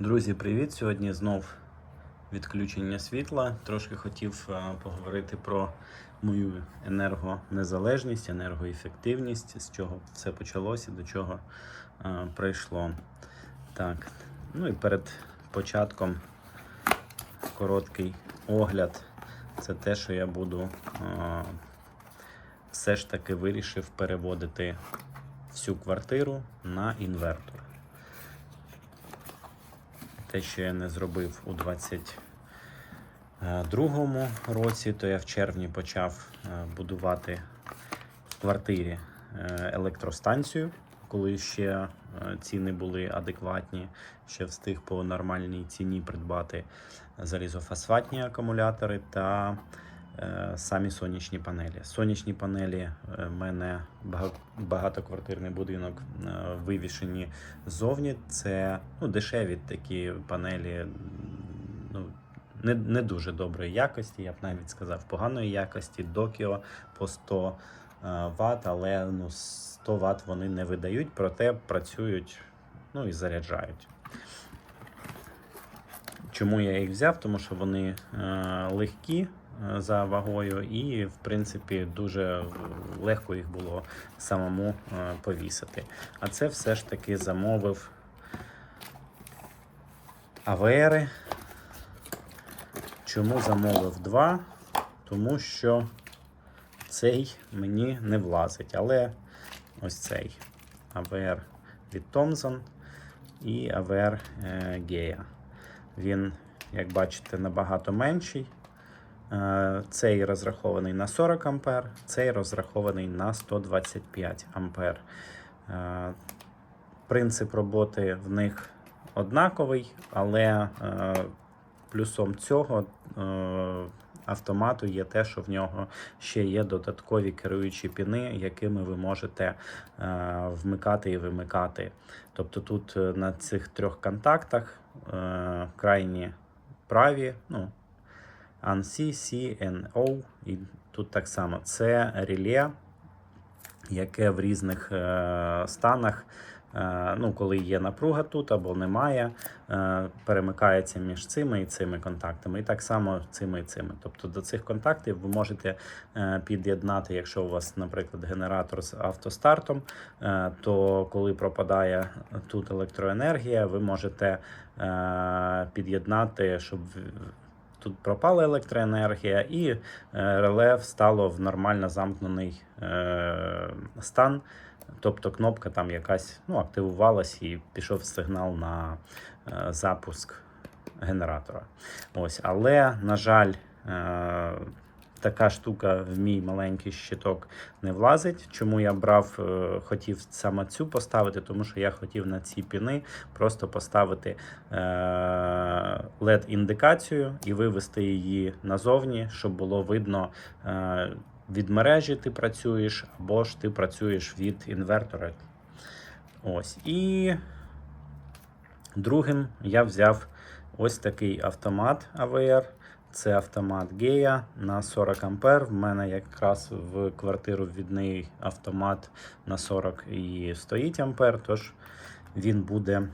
Друзі, привіт! Сьогодні знов відключення світла. Трошки хотів е, поговорити про мою енергонезалежність, енергоефективність, з чого все почалося, до чого е, прийшло. Так, ну і перед початком короткий огляд. Це те, що я буду е, все ж таки вирішив переводити всю квартиру на інвертор. Те, що я не зробив у 22-му році, то я в червні почав е, будувати в квартирі е, електростанцію, коли ще е, ціни були адекватні, ще встиг по нормальній ціні придбати залізофосфатні акумулятори та самі сонячні панелі. Сонячні панелі в мене багатоквартирний будинок е, вивішені ззовні. Це ну, дешеві такі панелі, ну, не, не дуже доброї якості, я б навіть сказав, поганої якості. Докіо по 100 Вт, але ну, 100 Вт вони не видають, проте працюють ну, і заряджають. Чому я їх взяв? Тому що вони е, легкі е, за вагою, і, в принципі, дуже легко їх було самому е, повісити. А це все ж таки замовив АВРи. Чому замовив два? Тому що цей мені не влазить. Але ось цей АВР від Thomson і АВР е, Гея. Він, як бачите, набагато менший. Е, Цей розрахований на 40 ампер, цей розрахований на 125 ампер. Е, Принцип роботи в них однаковий, але е, плюсом цього автомату є те, що в нього ще є додаткові керуючі піни, якими ви можете вмикати і вимикати. Тобто тут на цих трьох контактах крайні праві, ну, ANSI, C, NO, і тут так само це реле, яке в різних е, станах, е, ну, коли є напруга тут або немає, е, перемикається між цими і цими контактами. І так само цими і цими. Тобто до цих контактів ви можете під'єднати, якщо у вас, наприклад, генератор з автостартом, то коли пропадає тут електроенергія, ви можете під'єднати, щоб тут пропала електроенергія, і е, реле встало в нормально замкнений е, стан. Тобто кнопка там якась ну, активувалась і пішов сигнал на е, запуск генератора. Ось, але, на жаль, така штука в мій маленький щиток не влазить. Чому я брав, е, хотів саме цю поставити, тому що я хотів на ці піни просто поставити е, LED-індикацію і вивести її назовні, щоб було видно. Е, від мережі ти працюєш, або ж ти працюєш від інвертора. Ось. І другим я взяв ось такий автомат AVR. Це автомат Гея на 40 ампер. В мене якраз в квартиру відний автомат на 40 і стоїть ампер, тож він буде,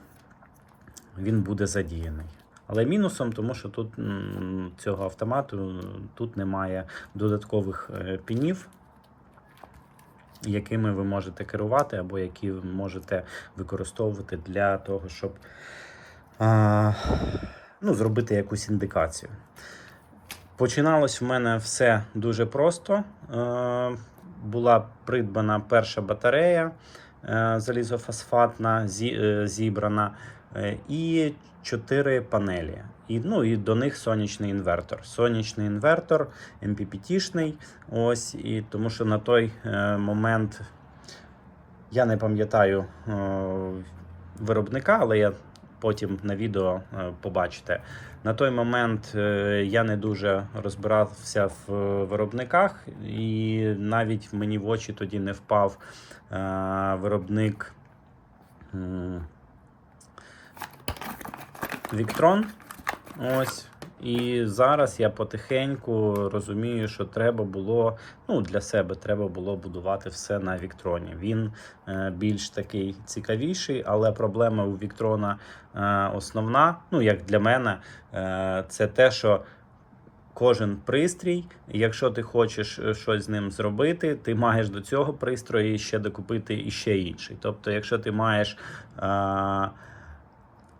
він буде задіяний. Але мінусом, тому що тут цього автомату тут немає додаткових е, пінів, якими ви можете керувати, або які ви можете використовувати для того, щоб а, ну, зробити якусь індикацію. Починалось в мене все дуже просто. Е, була придбана перша батарея е, залізофосфатна, е, зібрана, і чотири панелі. І, ну, і до них сонячний інвертор. Сонячний інвертор, MPPT-шний. Ось, і тому що на той момент я не пам'ятаю виробника, але я потім на відео е, побачите. На той момент е, я не дуже розбирався в е, виробниках, і навіть мені в очі тоді не впав виробник Віктрон. Ось. І зараз я потихеньку розумію, що треба було ну, для себе треба було будувати все на Віктроні. Він е, більш такий цікавіший, але проблема у Віктрона е, основна, ну як для мене, е, це те, що кожен пристрій, якщо ти хочеш е, щось з ним зробити, ти маєш до цього пристрою ще докупити і ще інший. Тобто, якщо ти маєш е,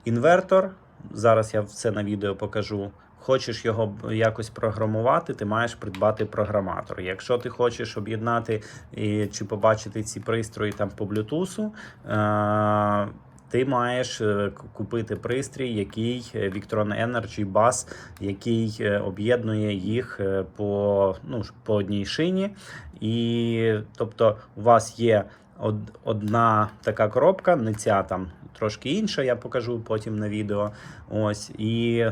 інвертор, зараз я все на відео покажу. Хочеш його якось програмувати, ти маєш придбати програматор. Якщо ти хочеш об'єднати чи побачити ці пристрої там по Bluetooth, е, ти маєш е, купити пристрій, який е, Victron Energy Bus, який об'єднує їх по, ну, по одній шині. І тобто у вас є од- одна така коробка, не ця там трошки інша, я покажу потім на відео. Ось, і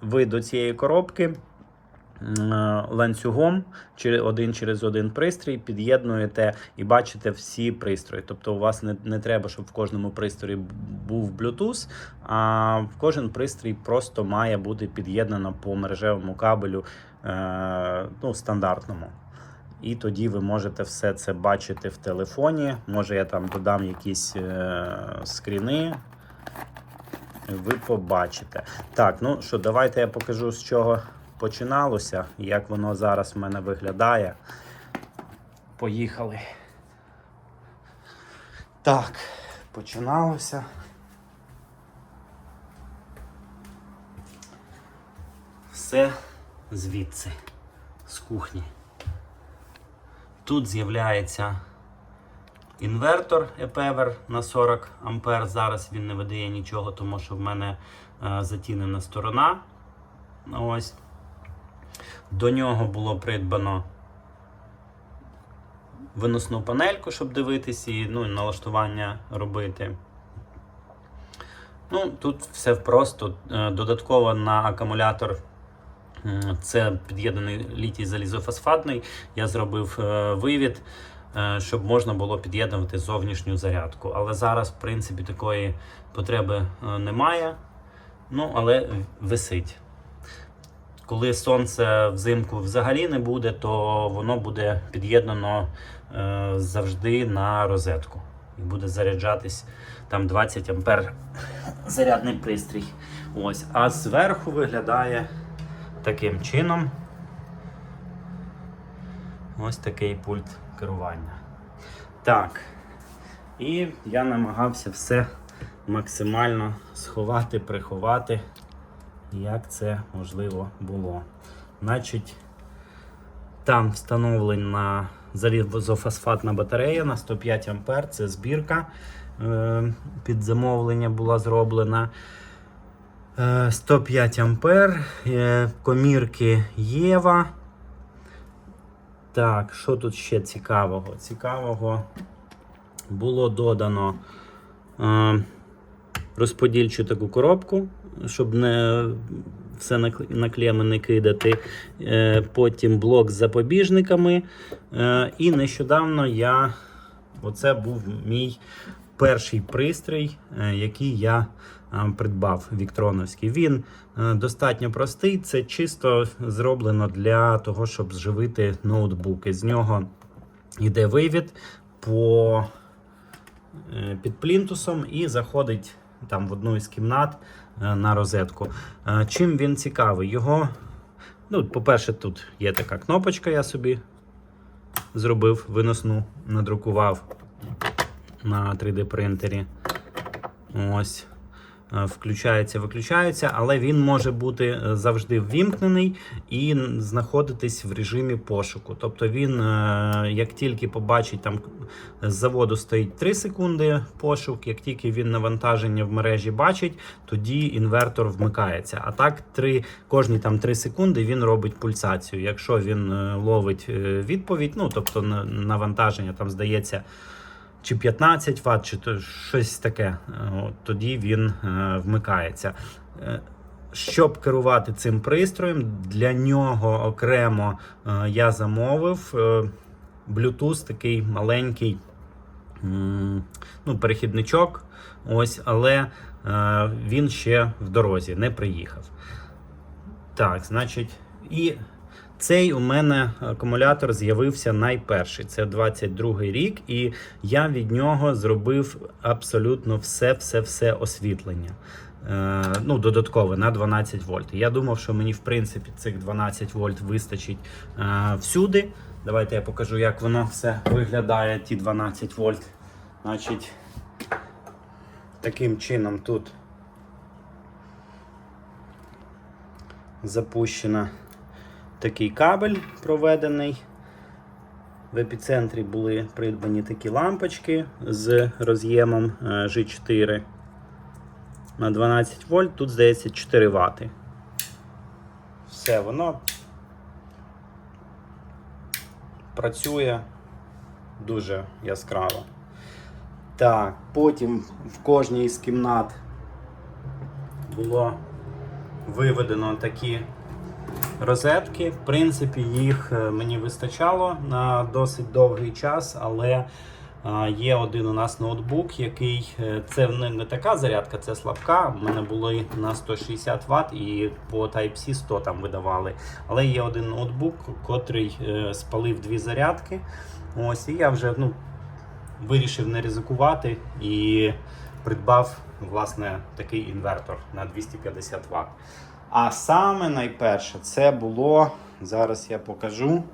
ви до цієї коробки е, ланцюгом один через один пристрій під'єднуєте і бачите всі пристрої. Тобто у вас не, не треба, щоб в кожному пристрої був Bluetooth, а в кожен пристрій просто має бути під'єднано по мережевому кабелю е, ну, стандартному. І тоді ви можете все це бачити в телефоні. Може, я там додам якісь е, скріни. Ви побачите. Так, ну що, давайте я покажу, з чого починалося, як воно зараз в мене виглядає. Поїхали. Так, починалося. Все звідси, з кухні. Тут з'являється інвертор EPEVER на 40 А. Зараз він не видає нічого, тому що в мене е, затінена сторона. Ось. До нього було придбано виносну панельку, щоб дивитись і ну, налаштування робити. Ну, тут все просто. Е, Додатково на акумулятор це під'єднаний літій залізофосфатний. Я зробив е, вивід, е, щоб можна було під'єднувати зовнішню зарядку. Але зараз, в принципі, такої потреби е, немає. Ну, але висить. Коли сонце взимку взагалі не буде, то воно буде під'єднано е, завжди на розетку. І буде заряджатись там 20 ампер зарядний пристрій. Ось. А зверху виглядає таким чином. Ось такий пульт керування. Так. І я намагався все максимально сховати, приховати, як це можливо було. Значить, там встановлена залізофосфатна батарея на 105 А. Це збірка е, під замовлення була зроблена. Е, 105 ампер, е, комірки Єва. Так, що тут ще цікавого? Цікавого було додано е, розподільчу таку коробку, щоб не все на клеми не кидати. Е, потім блок з запобіжниками. Е, і нещодавно я. Оце був мій перший пристрій, е, який я придбав Віктроновський. Він е, достатньо простий. Це чисто зроблено для того, щоб зживити ноутбуки. З нього йде вивід по е, під плінтусом і заходить там в одну із кімнат е, на розетку. Е, Чим він цікавий? Його, ну, по-перше, тут є така кнопочка, я собі зробив виносну, надрукував на 3D принтері. Ось. Е, Включається, виключається, але він може бути е, завжди ввімкнений і знаходитись в режимі пошуку. Тобто він, е, як тільки побачить, там з заводу стоїть 3 секунди пошук, як тільки він навантаження в мережі бачить, тоді інвертор вмикається. А так, 3, кожні там 3 секунди він робить пульсацію. Якщо він ловить відповідь, ну тобто навантаження там здається чи 15 Вт, чи щось таке, от, тоді він е, вмикається. Е, Щоб керувати цим пристроєм, для нього окремо е, я замовив Bluetooth такий маленький ну, перехідничок. Ось, але він ще в дорозі не приїхав. Так, значить, і цей у мене акумулятор з'явився найперший. Це 22 рік, і я від нього зробив абсолютно все-все-все освітлення. Е, ну, додаткове на 12 вольт. Я думав, що мені в принципі цих 12 вольт вистачить е, всюди. Давайте я покажу, як воно все виглядає, ті 12 вольт. Значить, таким чином тут запущено такий кабель проведений. В епіцентрі були придбані такі лампочки з роз'ємом е, G4 на 12 вольт, тут здається 4 Вт. Все, воно працює дуже яскраво. Так, потім в кожній з кімнат було виведено такі розетки. В принципі, їх е, мені вистачало на досить довгий час, але е, є один у нас ноутбук, який е, це не, така зарядка, це слабка. У мене були на 160 Вт і по Type-C 100 там видавали. Але є один ноутбук, котрий спалив дві зарядки. Ось, і я вже ну, вирішив не ризикувати і придбав власне такий інвертор на 250 Вт. А саме найперше це було, зараз я покажу.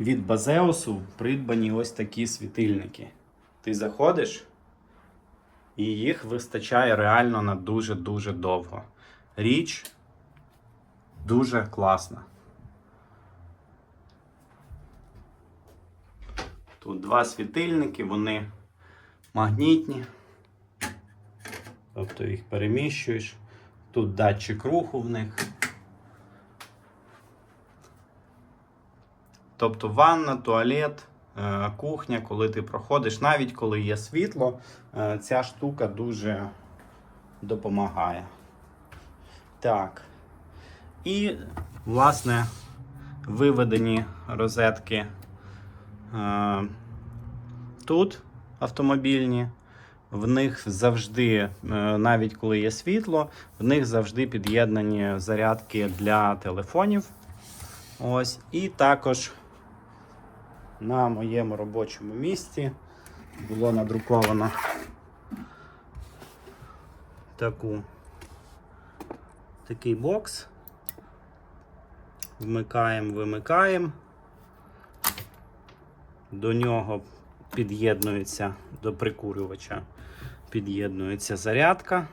Від Базеусу придбані ось такі світильники. Ти заходиш, і їх вистачає реально на дуже-дуже довго. Річ дуже класна. Тут два світильники, вони магнітні. Тобто їх переміщуєш. Тут датчик руху в них. Тобто ванна, туалет, е, кухня, коли ти проходиш, навіть коли є світло, е, ця штука дуже допомагає. Так. І, власне, виведені розетки е, тут автомобільні. В них завжди, е, навіть коли є світло, в них завжди під'єднані зарядки для телефонів. Ось. І також на моєму робочому місці було надруковано таку, такий бокс. Вмикаємо, вимикаємо. До нього під'єднується до прикурювача, під'єднується зарядка.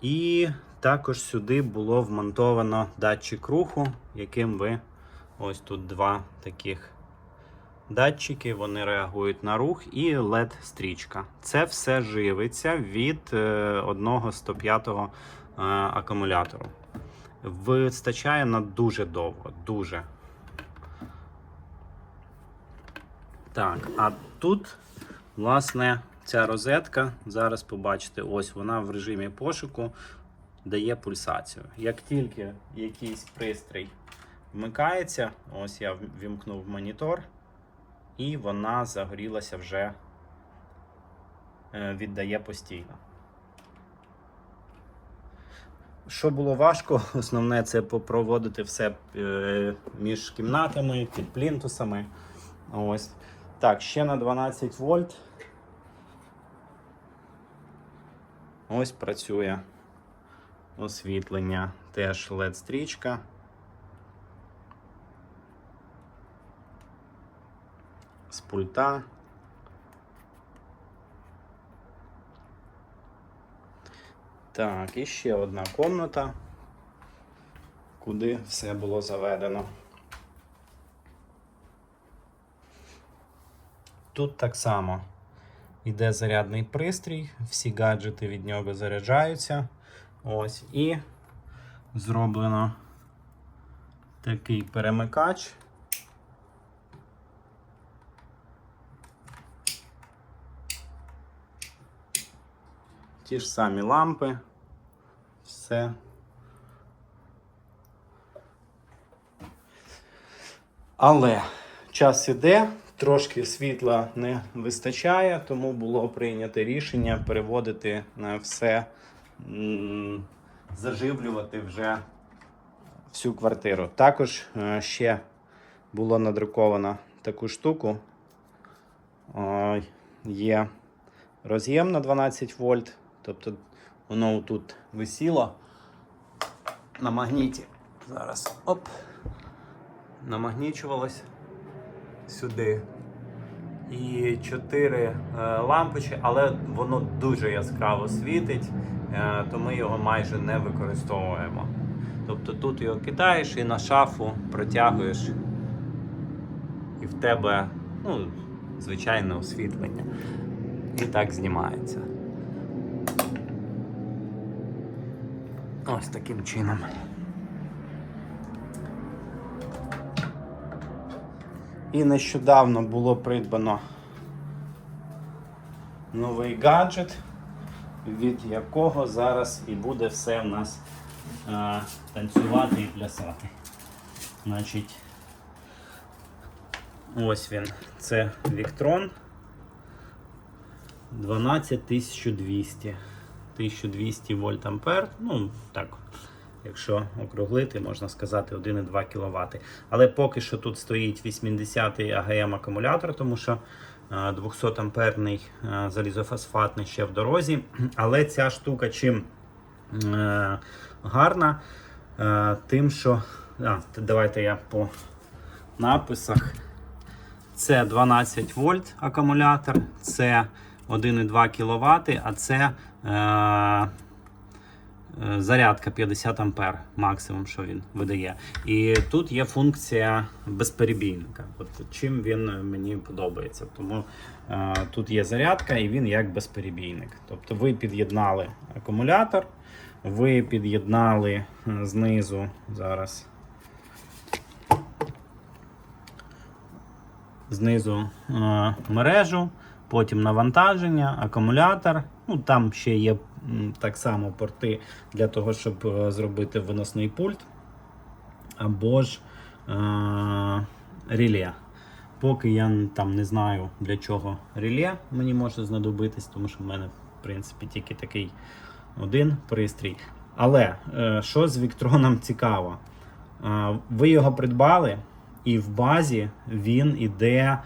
І також сюди було вмонтовано датчик руху, яким ви ось тут два таких датчики, вони реагують на рух і LED-стрічка. Це все живиться від е, одного 105 е, акумулятору. Вистачає на дуже довго, дуже. Так, а тут, власне, ця розетка, зараз побачите, ось вона в режимі пошуку дає пульсацію. Як тільки якийсь пристрій вмикається, ось я вімкнув монітор, і вона загорілася вже е, віддає постійно. Що було важко, основне це попроводити все е, між кімнатами, під плінтусами. Ось. Так, ще на 12 вольт. Ось працює освітлення. Теж LED стрічка. З пульта. Так, і ще одна комната, куди все було заведено. Тут так само йде зарядний пристрій, всі гаджети від нього заряджаються. Ось і зроблено такий перемикач. Ті ж самі лампи, все. Але час іде, трошки світла не вистачає, тому було прийнято рішення переводити на все заживлювати вже всю квартиру. Також е, ще було надруковано таку штуку. Є роз'єм на 12 вольт, тобто воно тут висіло на магніті. Зараз оп. Намагнічувалось сюди. І чотири е, лампочки, але воно дуже яскраво світить, е, то ми його майже не використовуємо. Тобто тут його кидаєш і на шафу протягуєш, і в тебе ну, звичайне освітлення. І так знімається. Ось таким чином. І нещодавно було придбано новий гаджет, від якого зараз і буде все в нас а, танцювати і плясати. Значить, ось він. Це Victron 12200. 1200 вольт ампер. Ну, так, якщо округлити, можна сказати 1,2 кВт. Але поки що тут стоїть 80-й АГМ акумулятор, тому що 200 амперний залізофосфатний ще в дорозі. Але ця штука чим е, гарна, е, тим, що. А, давайте я по написах. Це 12 вольт акумулятор, це 1,2 кВт, а це е, е, зарядка 50 ампер максимум, що він видає. І тут є функція безперебійника. От чим він мені подобається. Тому е, тут є зарядка і він як безперебійник. Тобто ви під'єднали акумулятор, ви під'єднали е, знизу зараз. знизу е, мережу, потім навантаження, акумулятор. Ну, там ще є так само порти для того, щоб е, зробити виносний пульт. Або ж е, реле. Поки я там не знаю для чого реле мені може знадобитись, тому що в мене, в принципі, тільки такий один пристрій. Але е, що з Віктроном цікаво? Е, Ви його придбали, і в базі він іде.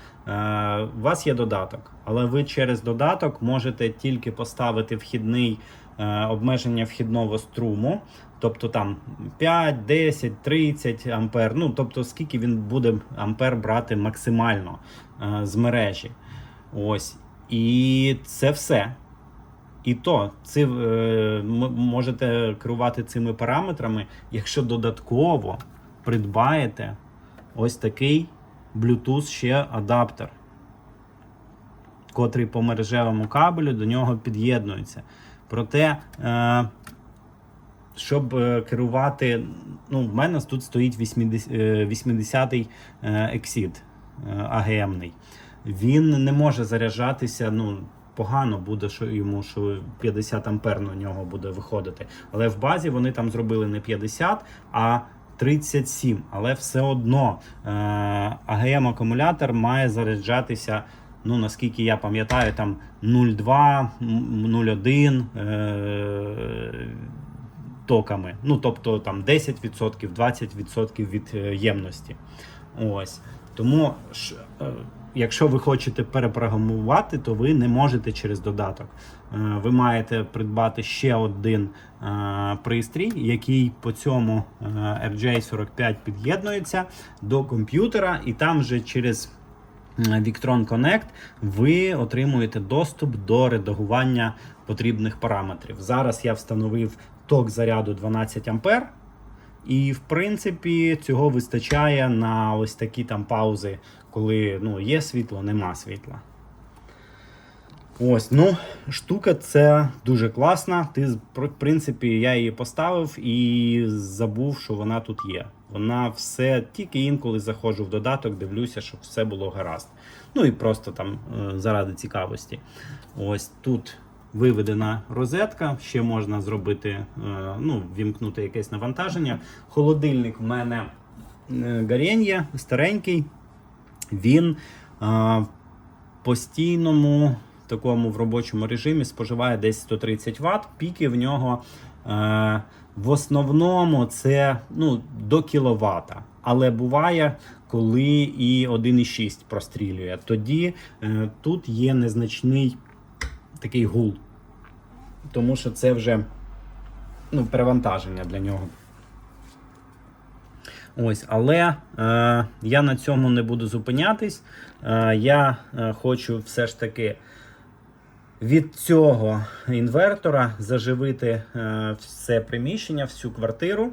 У вас є додаток, але ви через додаток можете тільки поставити вхідний е, обмеження вхідного струму, тобто там 5, 10, 30 ампер. Ну тобто, скільки він буде ампер брати максимально е, з мережі. Ось. І це все. І то ці, е, можете керувати цими параметрами, якщо додатково придбаєте ось такий Bluetooth ще адаптер, котрий по мережевому кабелю до нього під'єднується. Проте, е, щоб е, керувати, ну, в мене тут стоїть 80, е, 80-й е, Exit е, АГМний. Він не може заряджатися. ну, Погано буде, що йому що 50 ампер на нього буде виходити. Але в базі вони там зробили не 50, а 37. Але все одно е, АГМ акумулятор має заряджатися. Ну, наскільки я пам'ятаю, там 0,2, 0,1 е, токами. Ну, тобто там 10%, 20% від е, ємності. Ось. Тому, е, якщо ви хочете перепрограмувати, то ви не можете через додаток. Е, Ви маєте придбати ще один пристрій, який по цьому е, RJ45 під'єднується до комп'ютера, і там вже через Victron Connect ви отримуєте доступ до редагування потрібних параметрів. Зараз я встановив ток заряду 12 ампер. І, в принципі, цього вистачає на ось такі там паузи, коли ну, є світло, нема світла. Ось, ну, штука це дуже класна. Ти, в принципі, я її поставив і забув, що вона тут є. Вона все, тільки інколи заходжу в додаток, дивлюся, щоб все було гаразд. Ну і просто там е, заради цікавості. Ось тут виведена розетка, ще можна зробити, е, ну, вімкнути якесь навантаження. Холодильник в мене е, старенький. Він в постійному такому в робочому режимі споживає десь 130 Вт. Піки в нього е, в основному це ну, до кіловата. Але буває, коли і 1,6 прострілює. Тоді е, тут є незначний такий гул. Тому що це вже ну, перевантаження для нього. Ось, але е, я на цьому не буду зупинятись. Е, я е, хочу все ж таки від цього інвертора заживити е, все приміщення, всю квартиру.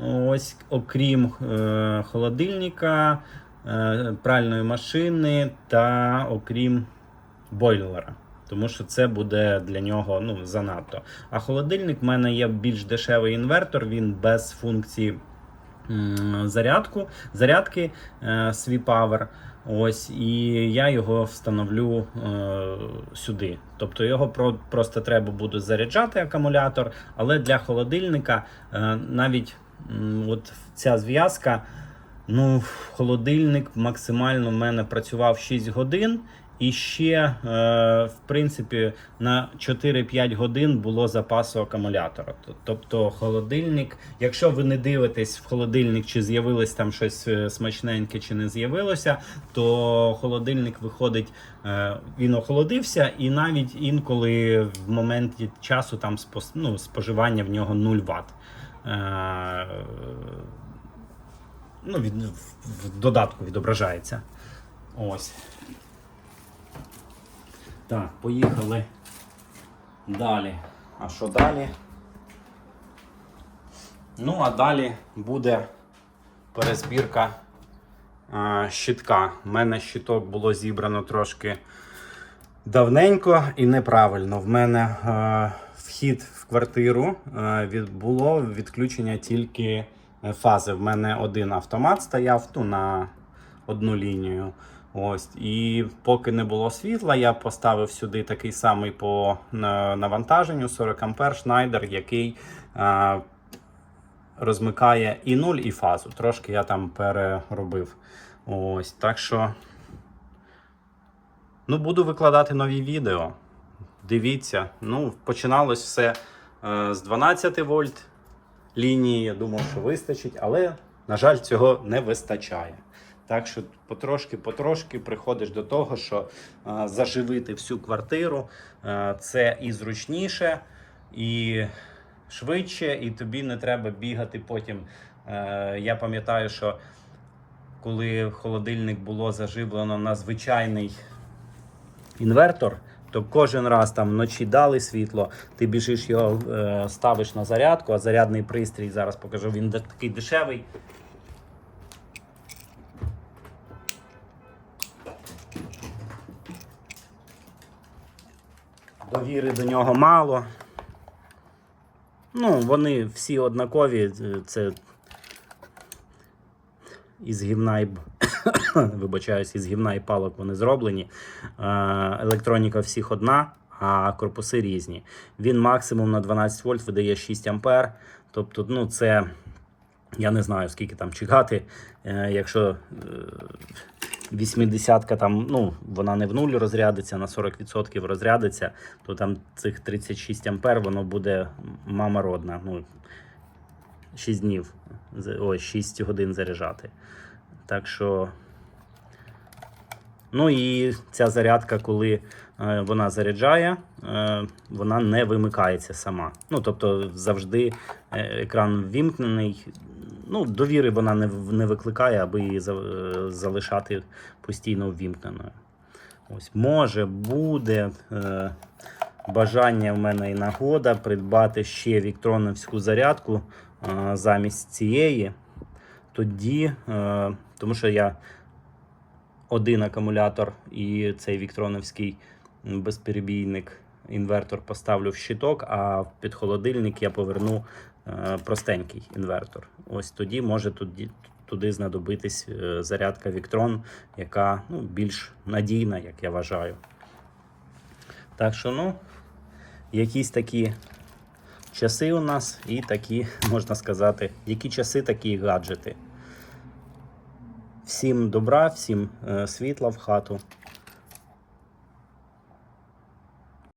Ось, окрім е, холодильника, е, пральної машини та окрім бойлера. Тому що це буде для нього ну, занадто. А холодильник в мене є більш дешевий інвертор, він без функції зарядку, зарядки е, Power. Ось, і я його встановлю е, сюди. Тобто його про, просто треба буде заряджати акумулятор, але для холодильника е, навіть м, от ця зв'язка, ну, холодильник максимально в мене працював 6 годин. І ще, е, в принципі, на 4-5 годин було запасу акумулятора. Тобто холодильник, якщо ви не дивитесь в холодильник, чи з'явилось там щось е, смачненьке, чи не з'явилося, то холодильник виходить, е, він охолодився, і навіть інколи в моменті часу там ну, споживання в нього 0 Вт. Ну, від, в додатку відображається. Ось. Так, поїхали далі. А що далі? Ну, а далі буде перезбірка а, щитка. У мене щиток було зібрано трошки давненько і неправильно. В мене а, вхід в квартиру а, від, було відключення тільки е, фази. В мене один автомат стояв ну, на одну лінію. Ось, і поки не було світла, я поставив сюди такий самий по навантаженню 40 А Шнайдер, який а, розмикає і нуль, і фазу. Трошки я там переробив. Ось, так що ну, буду викладати нові відео. Дивіться, ну, починалось все е, з 12 вольт лінії. Я думав, що вистачить, але, на жаль, цього не вистачає. Так що потрошки-потрошки приходиш до того, що е, заживити всю квартиру е, це і зручніше, і швидше, і тобі не треба бігати потім. Е, я пам'ятаю, що коли холодильник було заживлено на звичайний інвертор, то кожен раз там вночі дали світло, ти біжиш його е, ставиш на зарядку, а зарядний пристрій зараз покажу, він такий дешевий. Довіри до нього мало. Ну, вони всі однакові. е, Це із гівна і вибачаюсь, із гівна і палок вони зроблені. Е, Електроніка всіх одна, а корпуси різні. Він максимум на 12 вольт видає 6 ампер. Тобто, ну, це я не знаю, скільки там чекати. Е, Якщо 80-ка там, ну, вона не в нуль розрядиться, на 40% розрядиться, то там цих 36 ампер воно буде мама родна. Ну, 6 днів, ой, 6 годин заряджати. Так що. Ну і ця зарядка, коли вона заряджає, е, вона не вимикається сама. Ну, тобто завжди е, екран ввімкнений. Ну, довіри вона не, викликає, аби її за- е, залишати постійно ввімкненою. Ось, може, буде е, бажання в мене і нагода придбати ще віктроновську зарядку е, замість цієї. Тоді, е, тому що я один акумулятор і цей віктроновський безперебійник інвертор поставлю в щиток, а під холодильник я поверну е, простенький інвертор. Ось тоді може туди, туди знадобитись е, зарядка Віктрон, яка ну, більш надійна, як я вважаю. Так що, ну, якісь такі часи у нас і такі, можна сказати, які часи, такі гаджети. Всім добра, всім е, світла в хату.